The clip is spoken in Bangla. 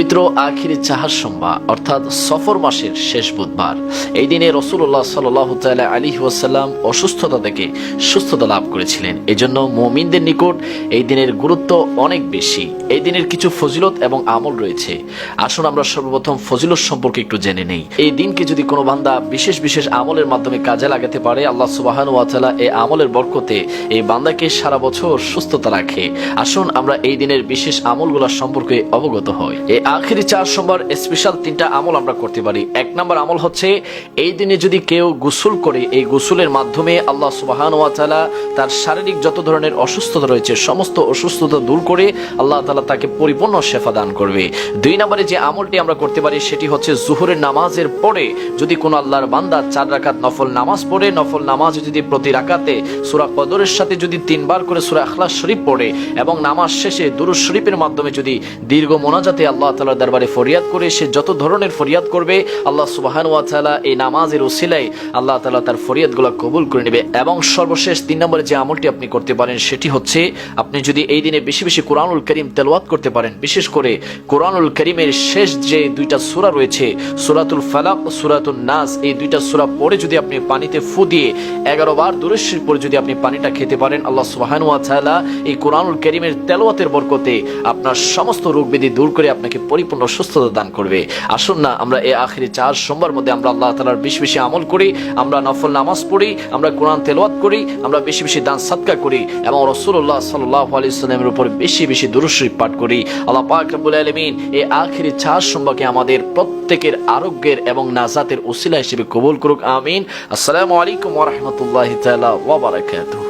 পবিত্র আখিরি চাহার সোমবার, অর্থাৎ সফর মাসের শেষ বুধবার। এই দিনে রসুল্লাহ সাল্লাহ তাল্লাহ আলী ওয়াসাল্লাম অসুস্থতা থেকে সুস্থতা লাভ করেছিলেন। এজন্য মমিনদের নিকট এই দিনের গুরুত্ব অনেক বেশি। এই দিনের কিছু ফজিলত এবং আমল রয়েছে। আসুন আমরা সর্বপ্রথম ফজিলত সম্পর্কে একটু জেনে নেই। এই দিনকে যদি কোনো বান্দা বিশেষ বিশেষ আমলের মাধ্যমে কাজে লাগাতে পারে, আল্লাহ সুবাহান ওয়াতালা এই আমলের বরকতে এই বান্দাকে সারা বছর সুস্থতা রাখে। আসুন আমরা এই দিনের বিশেষ আমলগুলো সম্পর্কে অবগত হই। এই আখেরি চার সোমবার স্পেশাল তিনটা আমল আমরা করতে পারি। এক নম্বর আমল হচ্ছে, এই দিনে যদি কেউ গোসল করে, এই গোসলের মাধ্যমে আল্লাহ সুবাহান ওয়াতালা তার শারীরিক যত ধরনের অসুস্থতা রয়েছে, সমস্ত অসুস্থতা দূর করে আল্লাহ তালা তাকে পরিপূর্ণ শেফা দান করবে। দুই নম্বরে যে আমলটি আমরা করতে পারি, সেটি হচ্ছে জুহুরের নামাজের পরে যদি কোনো আল্লাহর বান্দা চার রাকাত নফল নামাজ পড়ে, নফল নামাজ যদি প্রতি রাকাতে সুরা কদরের সাথে যদি তিনবার করে সুরা আখলাস শরীফ পড়ে এবং নামাজ শেষে দুরুজ শরীফের মাধ্যমে যদি দীর্ঘ মোনাজাতে আল্লাহ তালার দরবারে ফরিয়াদ করে, সে যত ধরনের ফরিয়াদ করবে, আল্লাহ সুবাহান ওয়া তাআলা এই নামাজের উসিলায় আল্লাহ তালা তার ফরিয়াদগুলো কবুল করে নেবে। এবং সর্বশেষ তিন নম্বরে যে আমলটি আপনি করতে পারেন, সেটি হচ্ছে আপনি যদি এই দিনে বেশি বেশি কোরআনুল করিম তেলাওয়াত করতে পারেন, বিশেষ করে কোরআনুল করিমের শেষ যে দুইটা সূরা রয়েছে, সূরাতুল ফালাক ও সূরাতুন নাস, এই দুইটা সূরা পড়ে যদি আপনি পানিতে ফু দিয়ে এগারো বার দুরস্যের পরে যদি আপনি পানিটা খেতে পারেন, আল্লাহ সুবহানাহু ওয়া তাআলা এই কোরআনুল করিমের তেলাওয়াতের বরকতে আপনার সমস্ত রোগ ব্যাধি দূর করে আপনাকে পরিপূর্ণ সুস্থতা দান করবে। আসুন না, আমরা এই আখেরি চার সোমবার মধ্যে আমরা আল্লাহ তাআলার বেশি বেশি আমল করি, আমরা নফল নামাজ পড়ি, আমরা কোরআন তেলাওয়াত করি, আমরা বেশি বেশি দান সাদকা করি এবং রসুল্লাহ সাল্লাহ আলি সাল্লামের উপর বেশি বেশি দুরুশরীফ পাঠ করি। আল্লাহ পাক রব্বুল আলমিন এই আখেরি চার সোমবারকে আমাদের প্রত্যেকের আরোগ্যের এবং নাজাতের উসিলা হিসেবে কবুল করুক, আমিন। আসসালামু আলাইকুম ওয়া রাহমাতুল্লাহি তাআলা ওয়া বারাকাতুহু।